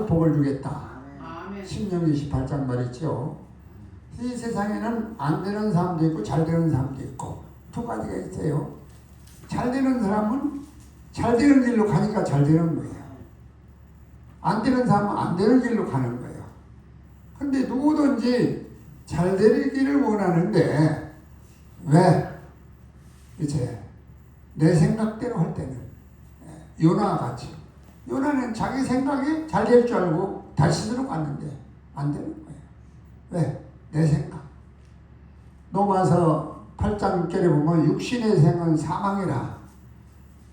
나도 복을 주겠다. 아멘. 신명 28장 말이죠. 이 세상에는 안 되는 사람도 있고 잘 되는 사람도 있고 두 가지가 있어요. 잘 되는 사람은 잘 되는 길로 가니까 잘 되는 거예요. 안 되는 사람은 안 되는 길로 가는 거예요. 근데 누구든지 잘 되기를 원하는데 왜 이제 내 생각대로 할 때는 예, 요나와 같이 요나는 자기 생각이 잘 될 줄 알고 다시스로 갔는데 안 되는 거예요. 왜? 내 생각. 로마서 8장 6절에 보면 육신의 생은 사망이라.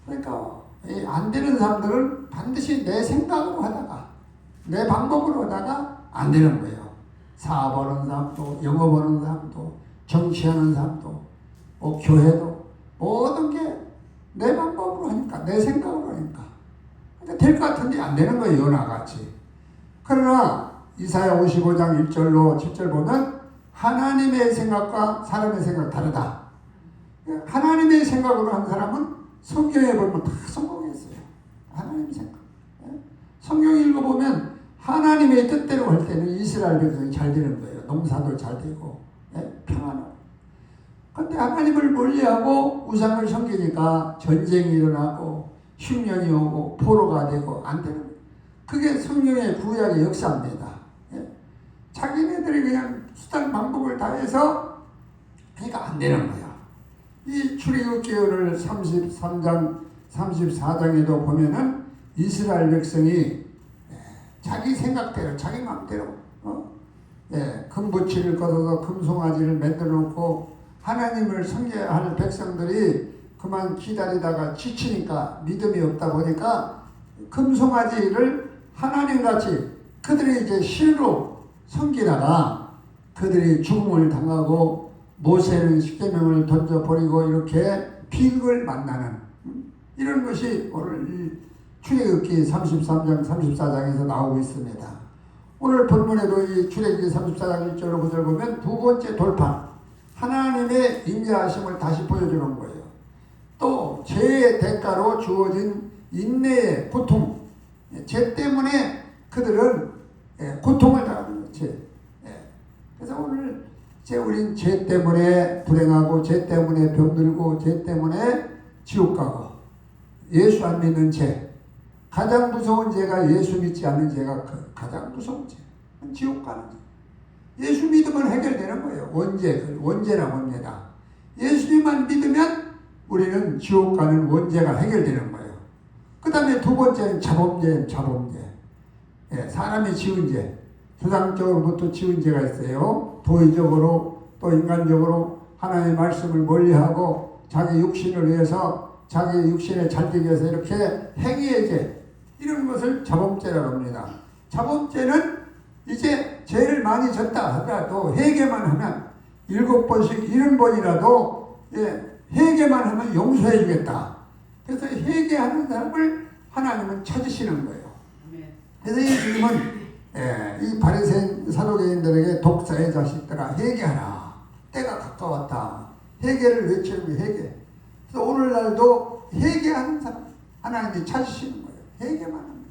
그러니까 이안 되는 사람들은 반드시 내 생각으로 하다가 내 방법으로 하다가 안 되는 거예요. 사업하는 사람도 영업하는 사람도 정치하는 사람도 뭐 교회도 모든 게 내 방법으로 하니까 내 생각으로 하니까 될 것 같은데 안 되는 거예요 요나같이. 그러나 이사야 55장 1절로 7절 보면 하나님의 생각과 사람의 생각 다르다. 하나님의 생각으로 한 사람은 성경에 보면 다 성공했어요. 하나님 생각. 예? 성경 읽어보면 하나님의 뜻대로 할 때는 이스라엘 백성이 잘 되는 거예요. 농사도 잘 되고 예? 평안하고. 근데 하나님을 멀리하고 우상을 섬기니까 전쟁이 일어나고 흉년이 오고 포로가 되고 안 되는. 그게 성령의 구약의 역사입니다. 예? 자기네들이 그냥 수단 방법을 다해서 그러니까 안 되는 거야. 이 출애굽기를 33장 34장에도 보면은 이스라엘 백성이 예, 자기 생각대로 자기 마음대로 어? 예, 금부치를 걷어서 금송아지를 만들어 놓고 하나님을 섬겨야 할 백성들이 그만 기다리다가 지치니까 믿음이 없다 보니까 금송아지를 하나님같이 그들이 이제 실로 섬기다가 그들이 죽음을 당하고 모세는 십계명을 던져버리고 이렇게 비극을 만나는 음, 이런 것이 오늘 이 출애굽기 33장 34장에서 나오고 있습니다. 오늘 본문에도 이 출애굽기 34장 1절로 9절 보면 두 번째 돌파 하나님의 인자하심을 다시 보여주는 거예요. 또 죄의 대가로 주어진 인내의 고통, 죄 때문에 그들은 예, 고통을 당하는 거죠. 죄. 예. 그래서 오늘 제 우린 죄 때문에 불행하고 죄 때문에 병들고 죄 때문에 지옥 가고 예수 안 믿는 죄 가장 무서운 죄가 예수 믿지 않는 죄가 그 가장 무서운 죄 지옥 가는 죄 예수 믿으면 해결되는 거예요 원죄 원죄라 봅니다 예수님만 믿으면 우리는 지옥 가는 원죄가 해결되는 거예요 그 다음에 두 번째는 자범죄 자범죄 예, 사람이 지은 죄 세상적으로부터 지은 죄가 있어요. 도의적으로 또 인간적으로 하나님의 말씀을 멀리하고 자기 육신을 위해서 자기 육신에 잘되기 위해서 이렇게 행위의 죄 이런 것을 자범죄라고 합니다. 자범죄는 이제 죄를 많이 졌다 하더라도 회개만 하면 일곱 번씩 일흔 번이라도 예, 회개만 하면 용서해 주겠다. 그래서 회개하는 사람을 하나님은 찾으시는 거예요. 그래서 예수님은 예, 이 바리새인 사도계인들에게 독사의 자식들아 회개하라 때가 가까웠다 회개를 외치는 게 회개 그래서 오늘날도 회개하는 사람 하나님이 찾으시는 거예요 회개만 하면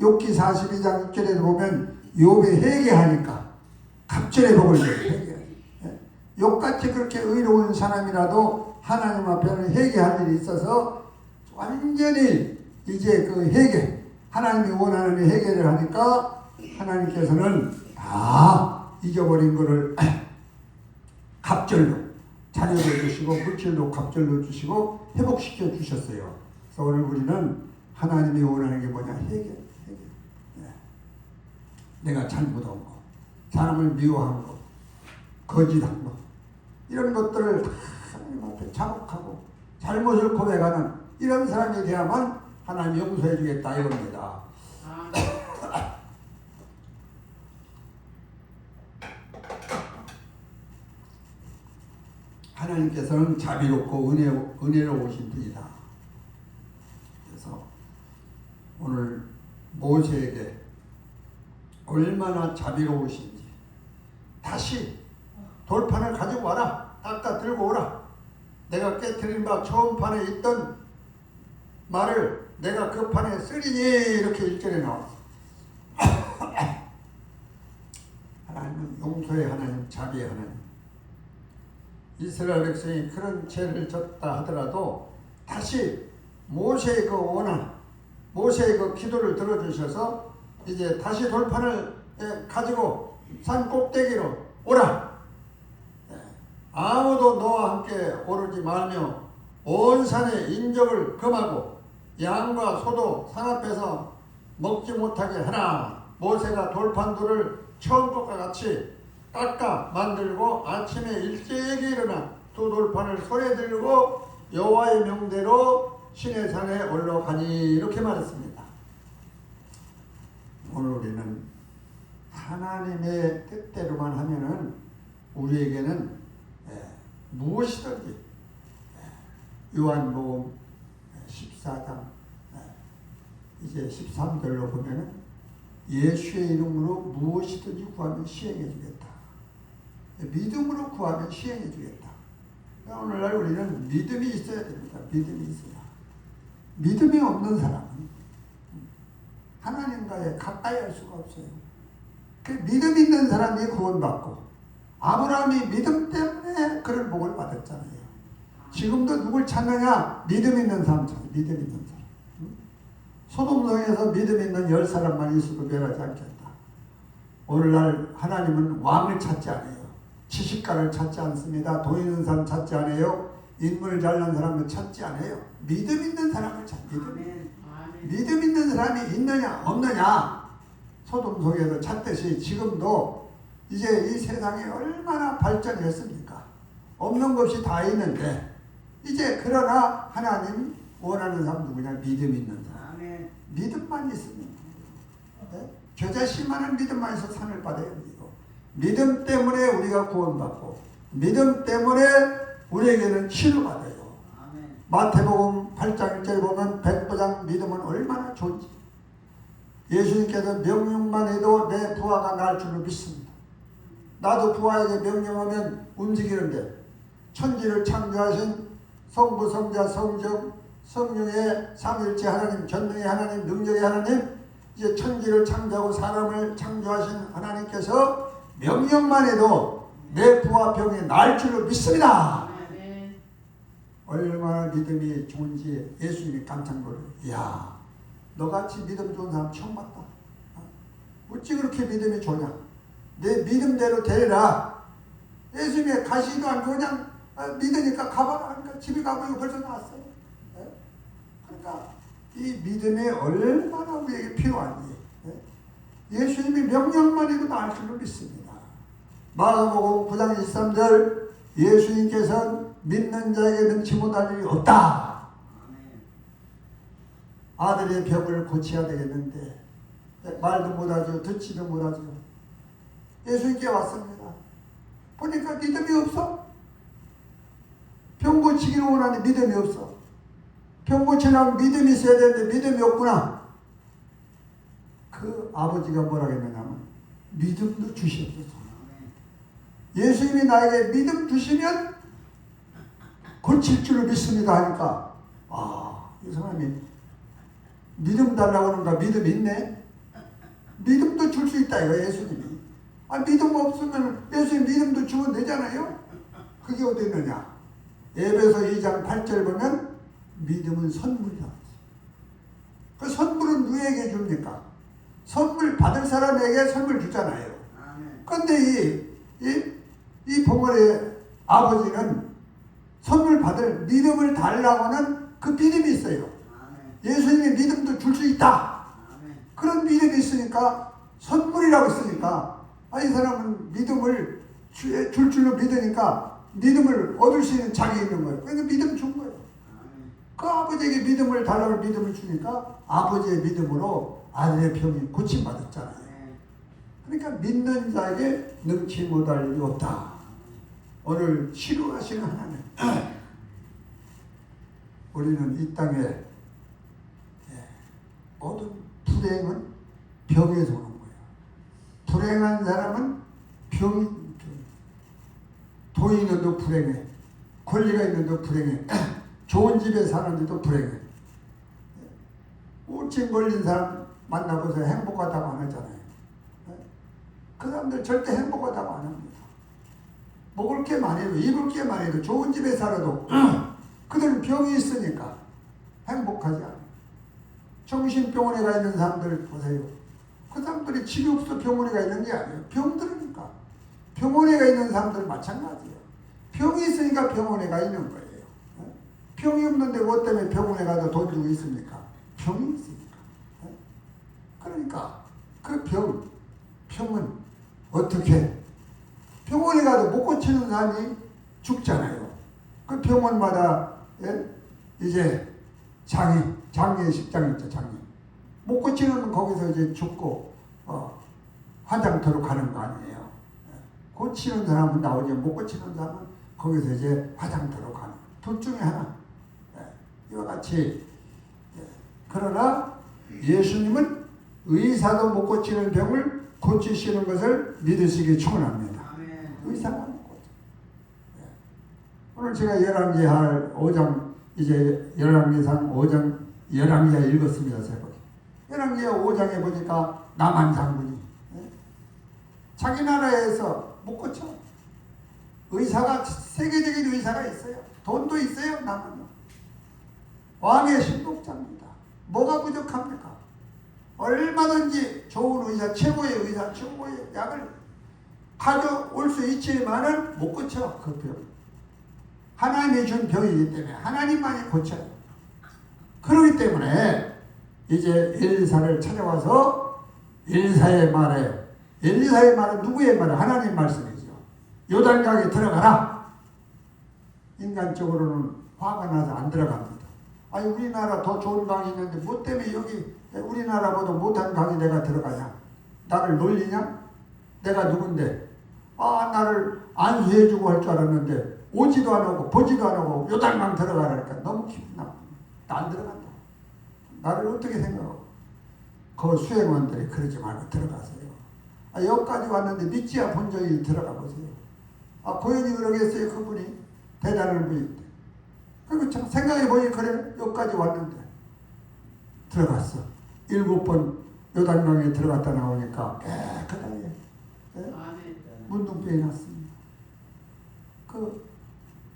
욥기 42장 6절에 보면 욥이 회개하니까 갑절의 복을 줘요 예. 욥같이 그렇게 의로운 사람이라도 하나님 앞에는 회개할 일이 있어서 완전히 이제 그 회개 하나님이 원하는 회개를 하니까 하나님께서는 다 잊어버린 것을 갑절로 자녀도 주시고 물질도 갑절로 주시고 회복시켜 주셨어요. 그래서 오늘 우리는 하나님이 원하는 게 뭐냐 회개. 회개. 네. 내가 잘못한 거, 사람을 미워한 거, 거짓한 거 이런 것들을 다 하나님 앞에 자복하고 잘못을 고백하는 이런 사람이 되야만 하나님 용서해 주겠다 이겁니다. 하나님께서는 자비롭고 은혜, 은혜로우신 분이다. 그래서 오늘 모세에게 얼마나 자비로우신지 다시 돌판을 가지고 와라. 닦아 들고 오라. 내가 깨트린 바 처음 판에 있던 말을 내가 그 판에 쓰리니 이렇게 일절에 나왔어. 용서의 하나님, 자비의 하나님. 이스라엘 백성이 그런 죄를 졌다 하더라도 다시 모세의 그 원한, 모세의 그 기도를 들어주셔서 이제 다시 돌판을 예, 가지고 산 꼭대기로 오라. 예, 아무도 너와 함께 오르지 말며 온 산에 인적을 금하고 양과 소도 산 앞에서 먹지 못하게 하나 모세가 돌판들을 처음 것과 같이 깎아 만들고 아침에 일찍 일어나 두 돌판을 손에 들고 여호와의 명대로 신의 산에 올라가니 이렇게 말했습니다. 오늘 우리는 하나님의 뜻대로만 하면은 우리에게는 예, 무엇이든지 예, 요한복음 14장 예, 이제 13절로 보면은 예수의 이름으로 무엇이든지 구하면 시행해 주겠다. 믿음으로 구하면 시행해 주겠다. 그러니까 오늘날 우리는 믿음이 있어야 됩니다. 믿음이 있어야. 믿음이 없는 사람은 하나님과의 가까이 할 수가 없어요. 그 믿음 있는 사람이 구원받고 아브라함이 믿음 때문에 그런 복을 받았잖아요. 지금도 누굴 찾느냐? 믿음 있는 사람 찾아. 믿음 있는 사람. 응? 소돔성에서 믿음 있는 열 사람만 있어도 멸하지 않겠다. 오늘날 하나님은 왕을 찾지 않아요. 지식가를 찾지 않습니다. 돈 있는 사람 찾지 않아요. 인물 잘난 사람을 찾지 않아요. 믿음 있는 사람을 찾. 믿음. 믿음 있는 사람이 있느냐 없느냐 소돔 속에서 찾듯이 지금도 이제 이 세상이 얼마나 발전했습니까? 없는 것이 다 있는데 이제 그러나 하나님 원하는 사람 누구냐? 믿음 있는 사람. 아멘. 믿음만 있으면 네? 겨자씨만한 믿음만 있어 산을 받아야 되고 믿음 때문에 우리가 구원받고 믿음 때문에 우리에게는 치료받아요. 아멘. 마태복음 8장 1절에 보면 백부장 믿음은 얼마나 좋은지 예수님께서 명령만 해도 내 부하가 날 줄을 믿습니다. 나도 부하에게 명령하면 움직이는데 천지를 창조하신 성부 성자 성령 성령의 삼일체 하나님 전능의 하나님 능력의 하나님 이제 천지를 창조하고 사람을 창조하신 하나님께서 명령만 해도 내 부하 병이 날 줄을 믿습니다. 얼마나 믿음이 좋은지 예수님이 깜짝 놀래요. 이야, 너같이 믿음 좋은 사람 처음 봤다. 어? 어찌 그렇게 믿음이 좋냐? 내 믿음대로 되라. 예수님이 가시도 않고 그냥 아, 믿으니까 가봐라 하니까 집에 가고 이거 벌써 나왔어요. 예? 그러니까 이 믿음이 얼마나 우리에게 필요한지 예? 예수님이 명령만 해도 나을 줄로 믿습니다. 마가복음 9장 23절 예수님께서는 믿는 자에게 능치 못할 일이 없다. 아들의 벽을 고쳐야 되겠는데 말도 못하죠. 듣지도 못하죠. 예수님께 왔습니다. 보니까 믿음이 없어. 병 고치기를 원하는데 믿음이 없어. 병 고치려면 믿음이 있어야 되는데 믿음이 없구나. 그 아버지가 뭐라 했느냐면 믿음도 주시옵소서. 예수님이 나에게 믿음 주시면 고칠 줄을 믿습니다 하니까 아, 이 사람이 믿음 달라고 하는가 믿음 있네? 믿음도 줄 수 있다 이거 예수님이 아 믿음 없으면 예수님 믿음도 주면 되잖아요 그게 어디 있느냐 에베소 2장 8절 보면 믿음은 선물이다 그 선물은 누구에게 줍니까? 선물 받을 사람에게 선물 주잖아요. 근데 이, 이, 이 봉어의 아버지는 선물 받을 믿음을 달라고 하는 그 믿음이 있어요. 아멘. 예수님이 믿음도 줄 수 있다. 그런 믿음이 있으니까 선물이라고 있으니까 아, 이 사람은 믿음을 주- 줄 줄로 믿으니까 믿음을 얻을 수 있는 자기 있는 거예요. 그러니까 믿음 준 거예요. 그 아버지에게 믿음을 달라고 믿음을 주니까 아버지의 믿음으로 아들의 병이 고침받았잖아요. 그러니까 믿는 자에게 능치 못할 일이 없다. 오늘 치료하시는 하나님. 우리는 이 땅에 예, 모든 불행은 병에서 오는 거예요. 불행한 사람은 병이 병. 돈 있는도 불행해. 권리가 있는도 불행해. 좋은 집에 사는데도 불행해. 우울증 걸린 사람 만나보세요. 행복하다고 안 하잖아요. 그 사람들 절대 행복하다고 안 합니다. 먹을 게 많아도 입을 게 많아도 좋은 집에 살아도 그들은 병이 있으니까 행복하지 않아요. 정신병원에 가 있는 사람들 보세요. 그 사람들이 집이 없어 병원에 가 있는 게 아니에요. 병들으니까. 병원에 가 있는 사람들 마찬가지예요. 병이 있으니까 병원에 가 있는 거예요. 어? 병이 없는데 뭐 때문에 병원에 가도 돈 주고 있습니까? 병이 있으니까. 어? 그러니까 그 병, 병은 어떻게 병원에 가도 못 고치는 사람이 죽잖아요. 그 병원마다 예? 이제 장애, 장애 식장 있죠, 장애. 못 고치는 거기서 이제 죽고 어, 화장터로 가는 거 아니에요. 예. 고치는 사람은 나오지 못 고치는 사람은 거기서 이제 화장터로 가는 둘 중에 하나. 예. 이와 같이 예. 그러나 예수님은 의사도 못 고치는 병을 고치시는 것을 믿으시기 축원합니다. 의사가 못 고쳐. 예. 오늘 제가 열왕기하 5장 이제 열왕기상 5장 열왕기하 읽었습니다. 제가 열왕기하 5장에 보니까 남한 장군이 예? 자기 나라에서 못 고쳐. 의사가 세계적인 의사가 있어요. 돈도 있어요. 남한은 왕의 신복자입니다. 뭐가 부족합니까? 얼마든지 좋은 의사, 최고의 의사, 최고의 약을 가져올 수 있지만은 못 고쳐 그 병. 하나님이 준 병이기 때문에 하나님만이 고쳐요. 그렇기 때문에 이제 엘리사를 찾아와서 엘리사의 말에 엘리사의 말은 누구의 말에 하나님 말씀이죠. 요단강에 들어가라. 인간적으로는 화가 나서 안 들어갑니다. 아니 우리나라 더 좋은 강이 있는데 뭐 때문에 여기 우리나라보다 못한 강에 내가 들어가냐? 나를 놀리냐? 내가 누군데? 아 나를 안수해주고 할 줄 알았는데 오지도 안 오고 보지도 안 오고 요단강 들어가라니까 너무 기분 나빠. 나안 들어간다. 나를 어떻게 생각하고? 그 수행원들이 그러지 말고 들어가세요. 아, 여기까지 왔는데 믿지야 본 적이 들어가 보세요. 아 고연히 그러겠어요 그분이 대단한 분인데. 그리고 참 생각해 보니 그래 여기까지 왔는데 들어갔어. 일곱 번 요단강에 들어갔다 나오니까 깨끗하게 예? 아멘. 문둥병이 났습니다. 그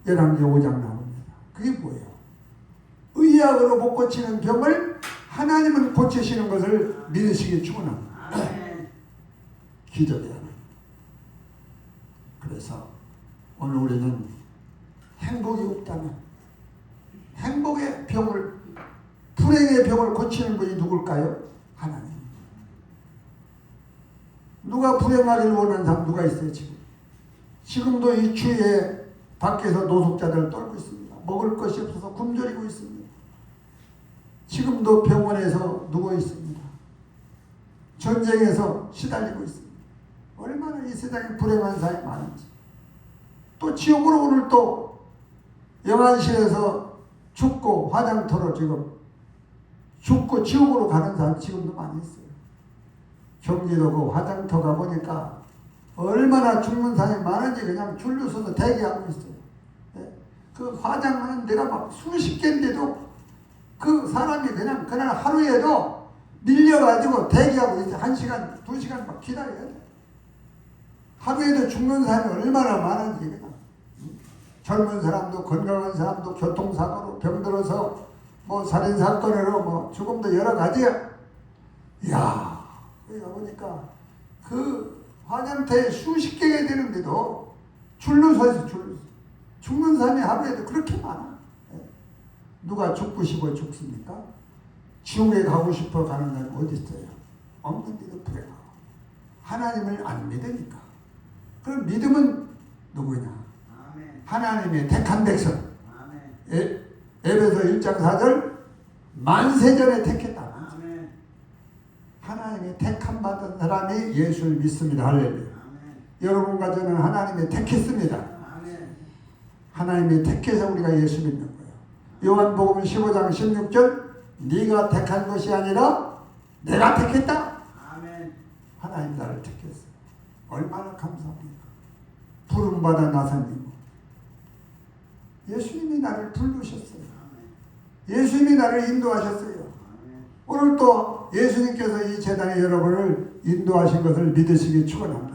열왕기 5장 나옵니다. 그게 뭐예요? 의학으로 못 고치는 병을 하나님은 고치시는 것을 믿으시기 축원합니다. 아멘. 기적이 하나. 그래서 오늘 우리는 행복이 없다면 행복의 병을 불행의 병을 고치는 분이 누굴까요? 하나님. 누가 불행하기를 원하는 사람 누가 있어요 지금? 지금도 이 추위에 밖에서 노숙자들 떨고 있습니다. 먹을 것이 없어서 굶주리고 있습니다. 지금도 병원에서 누워 있습니다. 전쟁에서 시달리고 있습니다. 얼마나 이 세상에 불행한 사람이 많은지. 또 지옥으로 오늘 또 영안실에서 죽고 화장터로 지금 죽고 지옥으로 가는 사람 지금도 많이 있어요. 경기도 그 화장터 가보니까 얼마나 죽는 사람이 많은지 그냥 줄로 서서 대기하고 있어요. 예? 그 화장하는 데가 막 수십 개인데도 그 사람이 그냥 그날 하루에도 밀려가지고 대기하고 있어요. 한 시간, 두 시간 막 기다려야 돼. 하루에도 죽는 사람이 얼마나 많은지 그냥. 젊은 사람도 건강한 사람도 교통사고로 병들어서 뭐 살인사건으로 뭐 죽음도 여러 가지야. 이야, 거기 가 보니까 그 화장터에 수십 개가 되는데도 줄로 서 있어, 줄로. 죽는 사람이 하루에도 그렇게 많아. 예. 누가 죽고 싶어 죽습니까? 지옥에 가고 싶어 가는 사람이 어디 있어요? 없는데도 불행하고. 하나님을 안 믿으니까. 그럼 믿음은 누구냐? 하나님의 택한 백성. 에, 에베소 1장 4절 만세전에 택했다. 아멘. 하나님의 택함 받은 사람이 예수를 믿습니다. 할렐루야. 여러분과 저는 하나님의 택했습니다. 아멘. 하나님이 택해서 우리가 예수 믿는 거예요. 요한복음 15장 16절 네가 택한 것이 아니라 내가 택했다. 아멘. 하나님 나를 택했어요. 얼마나 감사합니까? 부름받아 나사님. 예수님이 나를 부르셨어요. 예수님이 나를 인도하셨어요. 오늘 또 예수님께서 이 재단의 여러분을 인도하신 것을 믿으시기 축원합니다.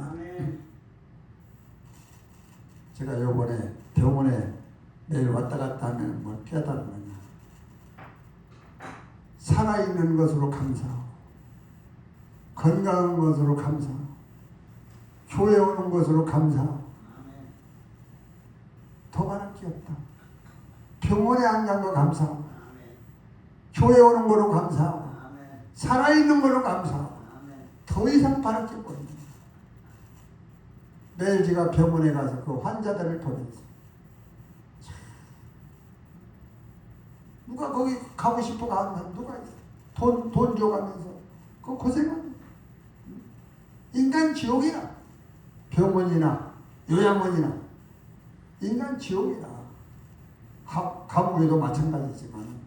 제가 요번에 병원에 매일 왔다 갔다 하면 뭘 깨달은 거냐. 살아있는 것으로 감사하고, 건강한 것으로 감사하고, 교회 오는 것으로 감사하고. 더 많을 게 없다. 병원에 안 간 거 감사하고. 교회 오는 거로 감사하고. 살아있는 거로 감사하고. 더 이상 바랄 게 뭐냐. 매일 제가 병원에 가서 그 환자들을 보면서 참, 누가 거기 가고 싶어 가는 사람 누가 있어? 돈, 돈 줘가면서 그 고생하는 인간 지옥이라 병원이나 요양원이나 인간 지옥이라 가, 감옥에도 마찬가지지만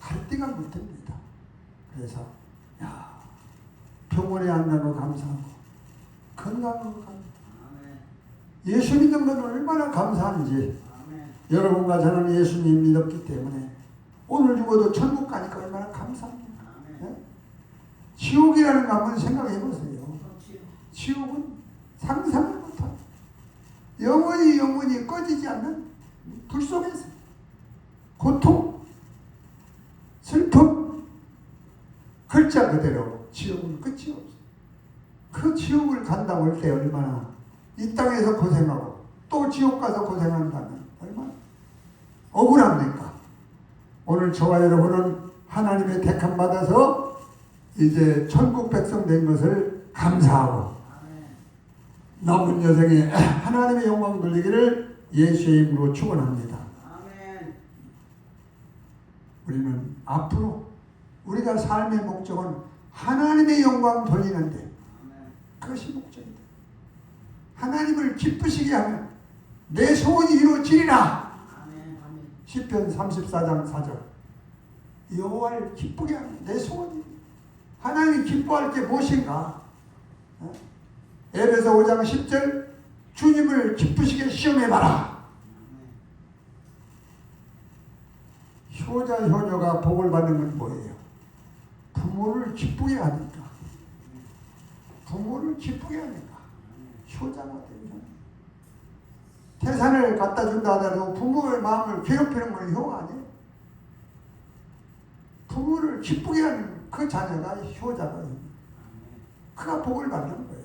갈 데가 못됩니다. 그래서 야 병원에 안 가고 감사하고 건강한 거 감사. 예수 믿는 건 얼마나 감사한지 아멘. 여러분과 저는 예수님 믿었기 때문에 오늘 죽어도 천국 가니까 얼마나 감사합니다. 예? 지옥이라는 거 한번 생각해 보세요. 지옥은 상상을 못한 영원히 영원히 꺼지지 않는 불 속에서 고통, 슬픔, 글자 그대로 지옥은 끝이 없어. 그 지옥을 간다고 할때 얼마나 이 땅에서 고생하고 또 지옥 가서 고생한다면 얼마나 억울합니까? 오늘 저와 여러분은 하나님의 택함 받아서 이제 천국 백성 된 것을 감사하고. 남은 여생에 하나님의 영광 돌리기를 예수의 이름으로 축원합니다. 아멘. 우리는 앞으로 우리가 삶의 목적은 하나님의 영광 돌리는데 아멘. 그것이 목적이다. 하나님을 기쁘시게 하면 내 소원이 이루어지리라. 아멘. 아멘. 시편 34장 4절. 여호와를 기쁘게 하면 내 소원이 하나님이 기뻐할 게 무엇인가? 어? 에베소 5장 10절 주님을 기쁘시게 시험해봐라. 효자 효녀가 복을 받는 건 뭐예요? 부모를 기쁘게 하니까. 부모를 기쁘게 하니까. 효자가 되면 태산을 갖다 준다 하더라도 부모의 마음을 괴롭히는 건 효가 아니에요. 부모를 기쁘게 하는 그 자녀가 효자가 그가 복을 받는 거예요.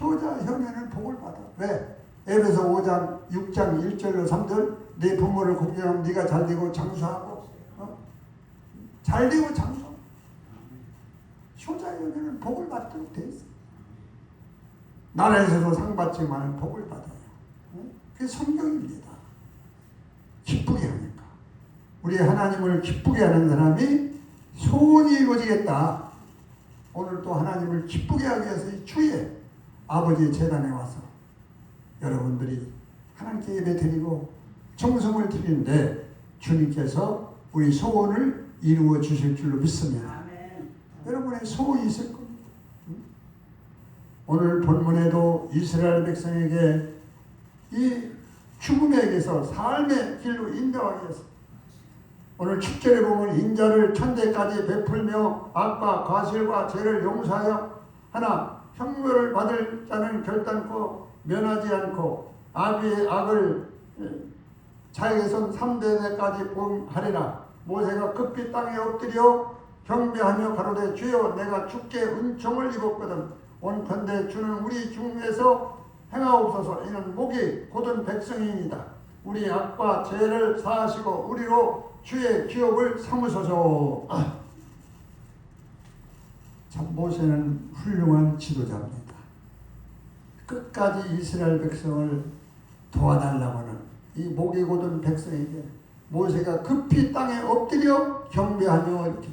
효자 효녀는 복을 받아. 왜? 에베소 5장 6장 1절로 3절 내 부모를 공경하면 네가 잘 되고 장수하고 어? 잘 되고 장수. 효자 효녀는 복을 받도록 돼 있어. 나라에서도 상 받지만 복을 받아요. 어? 그게 성경입니다. 기쁘게 하니까. 우리 하나님을 기쁘게 하는 사람이 소원이 이루어지겠다. 오늘 또 하나님을 기쁘게 하기 위해서 이 주에 아버지 재단에 와서 여러분들이 하나님께 예배 드리고 정성을 드리는데 주님께서 우리 소원을 이루어 주실 줄로 믿습니다. 아멘. 여러분의 소원이 있을 겁니다. 응? 오늘 본문에도 이스라엘 백성에게 이 죽음에게서 삶의 길로 인도하기 위해서 오늘 7절에 보면 인자를 천대까지 베풀며 악과 과실과 죄를 용서하여 하나 형벌을 받을 자는 결단코 면하지 않고 아비의 악을 예, 자에게선 3대대까지 봉하리라. 모세가 급히 땅에 엎드려 경배하며 가로되 주여 내가 주께 은총을 입었거든. 온컨대 주는 우리 중에서 행하옵소서. 이는 목이 곧은 백성이니이다. 우리 악과 죄를 사하시고 우리로 주의 기업을 삼으소서. 아. 참 모세는 훌륭한 지도자입니다 끝까지 이스라엘 백성을 도와달라고 하는 이 목이 곧은 백성에게 모세가 급히 땅에 엎드려 경배하며 이렇게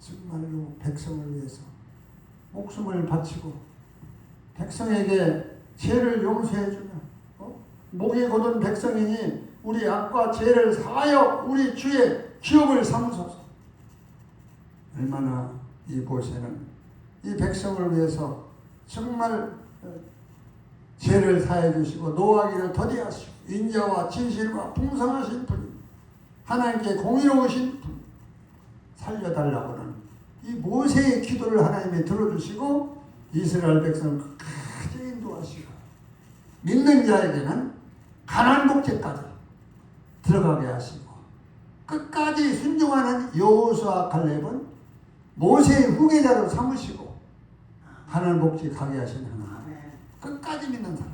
정말로 백성을 위해서 목숨을 바치고 백성에게 죄를 용서해 주며 어? 목이 곧은 백성이니 우리 악과 죄를 사하여 우리 주의 기업을 삼으소서 얼마나 이 모세는 이 백성을 위해서 정말 어, 죄를 사해 주시고 노하기를 더디하시고 인자와 진실과 풍성하신 분 하나님께 공의로우신 분 살려달라고는 이 모세의 기도를 하나님이 들어주시고 이스라엘 백성을 끝까지 인도하시고 믿는 자에게는 가난 복제까지 들어가게 하시고 끝까지 순종하는 여호수아 갈렙은 모세의 후계자로 삼으시고 하나님 복지 가게 하시는 하나님 아멘. 끝까지 믿는 사람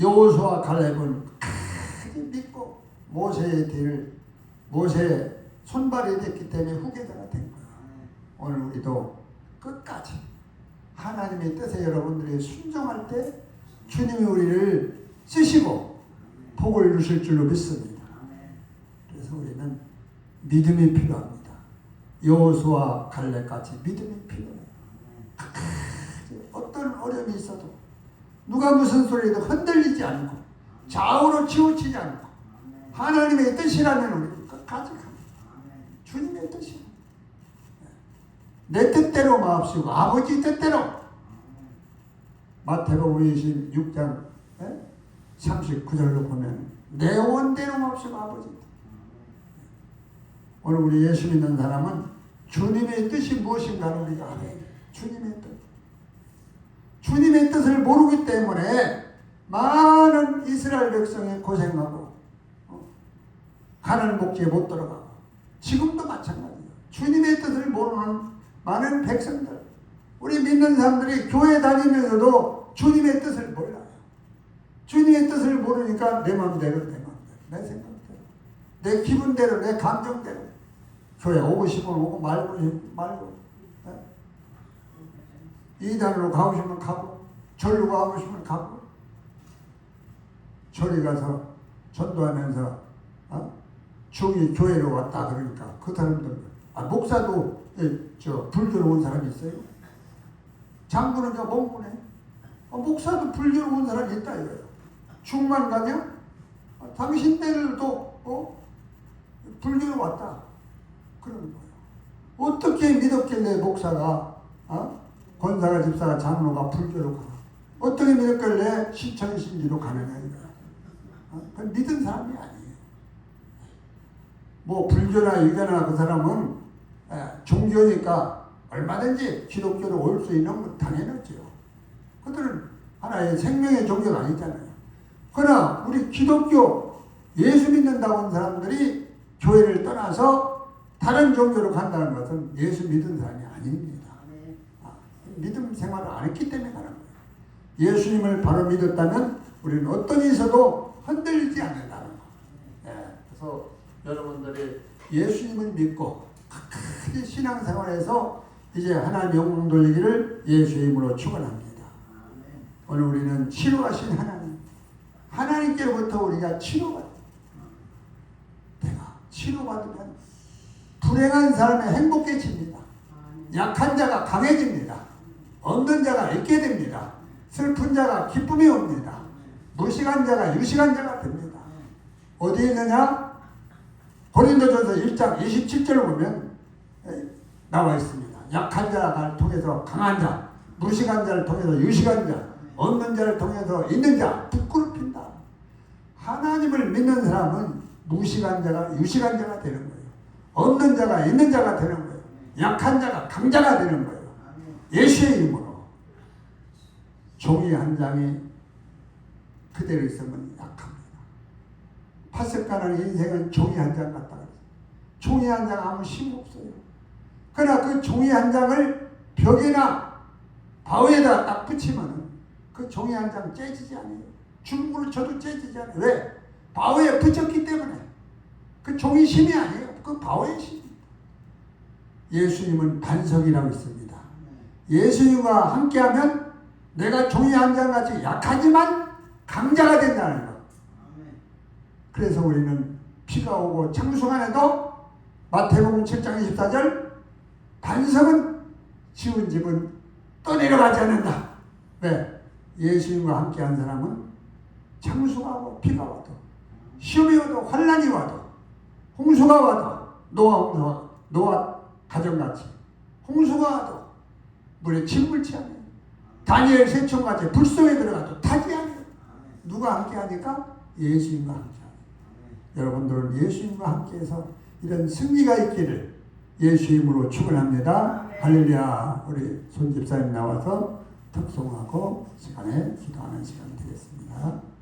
여호수아 갈렙은 끝까지 믿고 모세의 뒤를 모세의 손발이 됐기 때문에 후계자가 된 거예요. 아멘. 오늘 우리도 끝까지 하나님의 뜻에 여러분들이 순종할 때 주님이 우리를 쓰시고 복을 주실 줄로 믿습니다. 그래서 우리는 믿음이 필요합니다. 여호수아 갈렙 같이 믿음이 필요해요. 어떤 어려움이 있어도 누가 무슨 소리도 흔들리지 않고 좌우로 치우치지 않고. 하나님의 뜻이라면 우리는 끝까지 갑니다. 아멘. 주님의 뜻이요. 내 뜻대로 마옵시고 아버지 뜻대로 마태복음 26장 39절로 보면 내 원대로 마옵시고 아버지 뜻. 오늘 우리 예수 믿는 사람은 주님의 뜻이 무엇인가를 우리가 알아야 돼. 주님의 뜻. 주님의 뜻을 모르기 때문에 많은 이스라엘 백성이 고생하고 어, 하나님 복지에 못 들어가고 지금도 마찬가지예요. 주님의 뜻을 모르는 많은 백성들 우리 믿는 사람들이 교회 다니면서도 주님의 뜻을 몰라요. 주님의 뜻을 모르니까 내 마음대로 내 마음대로 내 생각대로 내 기분대로 내 감정대로 교회 오고 싶으면 오고 말고 말고 예? 이단으로 가고 싶으면 가고 절로 가고 싶으면 가고 저리 가서 전도하면서 어? 중이 교회로 왔다 그러니까 그 사람들 아 목사도 예, 저 불교로 온 사람이 있어요. 장군은 저 몽군에 어, 목사도 불교로 온 사람이 있다 이거예요. 중만 가냐? 아, 당신들도 어? 불교로 왔다 그러는 거예요. 어떻게 믿었길래 목사가 어? 권사가 집사가 장로가 불교로 가? 어떻게 믿었길래 신천신지로 가느냐 이거야. 어? 믿은 사람이 아니에요. 뭐 불교나 유교나 그 사람은 에, 종교니까 얼마든지 기독교로 올 수 있는 건 당연하죠. 그들은 하나의 생명의 종교가 아니잖아요. 그러나 우리 기독교 예수 믿는다고 하는 사람들이 교회를 떠나서 다른 종교로 간다는 것은 예수 믿은 사람이 아닙니다. 아멘. 아, 믿음 생활을 안 했기 때문에 가는 거예요. 예수님을 바로 믿었다면 우리는 어떤 있어도 흔들리지 않는다는 거. 예, 그래서 여러분들이 예수님을 믿고 끝까지 신앙생활에서 이제 하나님 영광 돌리기를 예수의 이름으로 축원합니다. 오늘 우리는 치료하신 하나님, 하나님께로부터 우리가 치료받. 내가 치료받으면 불행한 사람이 행복해집니다. 아멘. 약한 자가 강해집니다. 없는 자가 있게 됩니다. 슬픈 자가 기쁨이 옵니다. 무식한 자가 유식한 자가 됩니다. 어디 있느냐? 고린도전서 1장 27절을 보면 에, 나와 있습니다. 약한 자를 통해서 강한 자, 무식한 자를 통해서 유식한 자, 없는 자를 통해서 있는 자, 부끄럽힌다. 하나님을 믿는 사람은 무식한 자가 유식한 자가 되는. 없는 자가 있는 자가 되는 거예요. 약한 자가 강자가 되는 거예요. 예수의 이름으로 종이 한 장이 그대로 있으면 약합니다. 파스카는 인생은 종이 한 장 같다. 종이 한 장 아무 힘 없어요. 그러나 그 종이 한 장을 벽이나 바위에다 딱 붙이면 그 종이 한장 째지지 않아요. 줄무를 쳐도 째지지 않아요. 왜? 바위에 붙였기 때문에. 그 종이 힘이 아니에요. 그 바위의 힘입니다. 예수님은 반석이라고 있습니다. 예수님과 함께하면 내가 종이 한 장 같이 약하지만 강자가 된다는 것. 그래서 우리는 비가 오고 창수간에도 마태복음 7장 24절 반석은 지은 집은 떠내려가지 않는다. 왜? 예수님과 함께한 사람은 와도 비가 와도 시험이 와도 환란이 와도 홍수가 와도 노아 홍수가 노아 가정같이 홍수가 와도 물에 침물치 않아요. 다니엘 세총같이 불 속에 들어가도 타지 않아요. 누가 함께 하니까 예수님과 함께 하니 여러분들은 예수님과 함께해서 이런 승리가 있기를 예수 이름으로 축원합니다. 할렐루야. 우리 손 집사님 나와서 특송하고 시간에 기도하는 시간 되겠습니다.